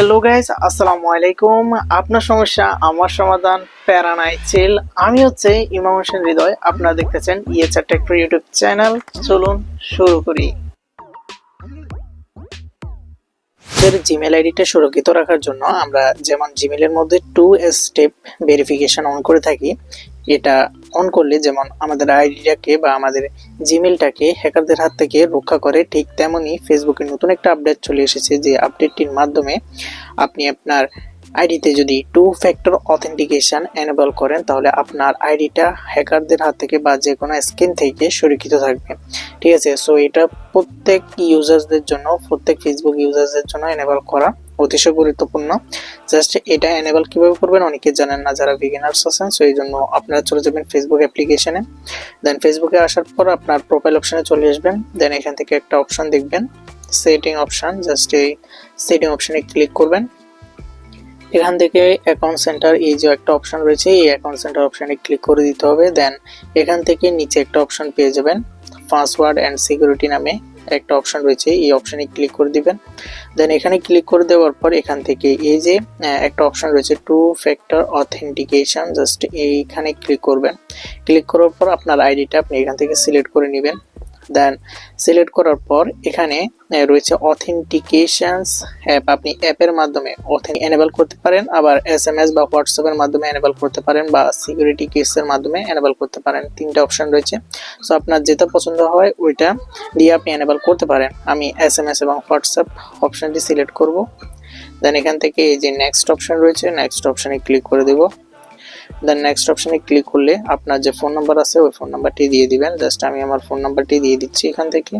Hello guys আসসালামু আলাইকুম আপনার সমস্যা আমার সমাধান প্যারা নাই চিল আমি হচ্ছে ইমাম হোসেন হৃদয় আপনারা দেখতেছেন ইয়েচার টেক্টর ইউটিউব চ্যানেল চলুন শুরু করি এর জিমেল আইডিটা সুরক্ষিত রাখার জন্য আমরা যেমন জিমেলের মধ্যে টু স্টেপ ভেরিফিকেশন অন করে থাকি এটা অন করলে যেমন আমাদের আইডিটাকে বা আমাদের জিমেলটাকে হ্যাকারদের হাত থেকে রক্ষা করে, ঠিক তেমনই ফেসবুকে নতুন একটা আপডেট চলে এসেছে যে আপডেটটির মাধ্যমে আপনি আপনার আইডিতে যদি টু ফ্যাক্টর অথেন্টিকেশন এনেবল করেন, তাহলে আপনার আইডিটা হ্যাকারদের হাত থেকে বা যে কোনো স্ক্রিন থেকে সুরক্ষিত থাকবে। ঠিক আছে? সো এটা প্রত্যেক ইউজার্সদের জন্য, প্রত্যেক ফেসবুক ইউজার্সদের জন্য এনেবল করা অতিশয় গুরুত্বপূর্ণ। জাস্ট এটা এনেবল কীভাবে করবেন অনেকে জানেন না যারা বিগিনার্স আছেন সো এই জন্য আপনারা চলে যাবেন ফেসবুক অ্যাপ্লিকেশনে দেন ফেসবুকে আসার পর আপনার প্রোফাইল অপশানে চলে আসবেন। দেন এখান থেকে একটা অপশন দেখবেন সেটিং অপশন জাস্ট এই সেটিং অপশনে ক্লিক করবেন। এখান থেকে অ্যাকাউন্ট সেন্টার এই যে একটা অপশন রয়েছে, এই অ্যাকাউন্ট সেন্টার অপশনে ক্লিক করে দিতে হবে। দেন এখান থেকে নিচে একটা অপশন পেয়ে যাবেন পাসওয়ার্ড অ্যান্ড সিকিউরিটি নামে। একটা অপশন রয়েছে, এই অপশনে ক্লিক করে দিবেন। দেন এখানে ক্লিক করে দেওয়ার পর এখান থেকে এই যে একটা অপশন রয়েছে টু ফ্যাক্টর অথেন্টিকেশন জাস্ট এইখানে ক্লিক করবেন। ক্লিক করার পর আপনার আইডিটা আপনি এখান থেকে সিলেক্ট করে নেবেন। দেন সিলেক্ট করার পর এখানে রয়েছে অথেন্টিকেশনস অ্যাপ আপনি অ্যাপের মাধ্যমে এনেবল করতে পারেন, আবার এস এম এস বা হোয়াটসঅ্যাপের মাধ্যমে এনেবল করতে পারেন, বা সিকিউরিটি কেসের মাধ্যমে এনেবল করতে পারেন। তিনটা অপশন রয়েছে। সো আপনার যেটা পছন্দ হয়, ওইটা দিয়ে আপনি এনেবল করতে পারেন। আমি এস এম এস এবং হোয়াটসঅ্যাপ অপশনটি সিলেক্ট করব। দেন এখান থেকে এই যে নেক্সট অপশন রয়েছে নেক্সট অপশনে ক্লিক করে দেব। দেন নেক্সট অপশানে ক্লিক করলে আপনার যে ফোন নাম্বার আছে, ওই ফোন নাম্বারটি দিয়ে দিবেন। জাস্ট আমি আমার ফোন নাম্বারটি দিয়ে দিচ্ছি এখান থেকে।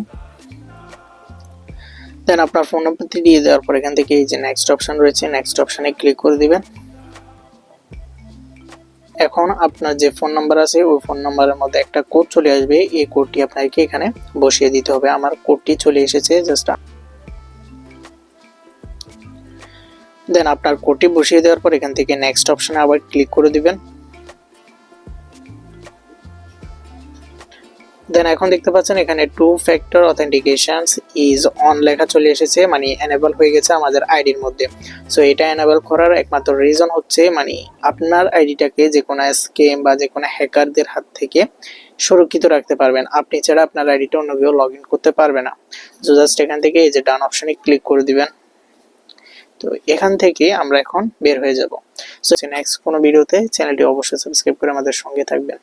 দেন আপনার ফোন নাম্বারটি দিয়ে দেওয়ার পর এখান থেকে এই যে নেক্সট অপশন রয়েছে নেক্সট অপশানে ক্লিক করে দিবেন। এখন আপনার যে ফোন নাম্বার আছে, ওই ফোন নাম্বারের মধ্যে একটা কোড চলে আসবে। এই কোডটি আপনাকে এখানে বসিয়ে দিতে হবে। আমার কোডটি চলে এসেছে জাস্ট দেন আপনার কোডটি বসিয়ে দেওয়ার পর এখান থেকে নেক্সট অপশনে আবার ক্লিক করে দিবেন। দেন এখন দেখতে পাচ্ছেন এখানে two factor authentication is on লেখা চলে এসেছে মানে এনেবল হয়ে গেছে আমাদের আইডির মধ্যে। সো এটা এনেবল করার একমাত্র রিজন হচ্ছে মানে আপনার আইডিটাকে যে কোনো স্কেম বা যে কোনো হ্যাকারদের হাত থেকে সুরক্ষিত রাখতে পারবেন। আপনি ছাড়া আপনার আইডিটা অন্য কেউ লগ ইন করতে পারবে না। সো জাস্ট এখান থেকে এই যে ডান অপশনে ক্লিক করে দিবেন। তো এখান থেকে আমরা এখন বের হয়ে যাব। সো নেক্সট কোনো ভিডিওতে চ্যানেলটি অবশ্যই সাবস্ক্রাইব করে আমাদের সঙ্গে থাকবেন।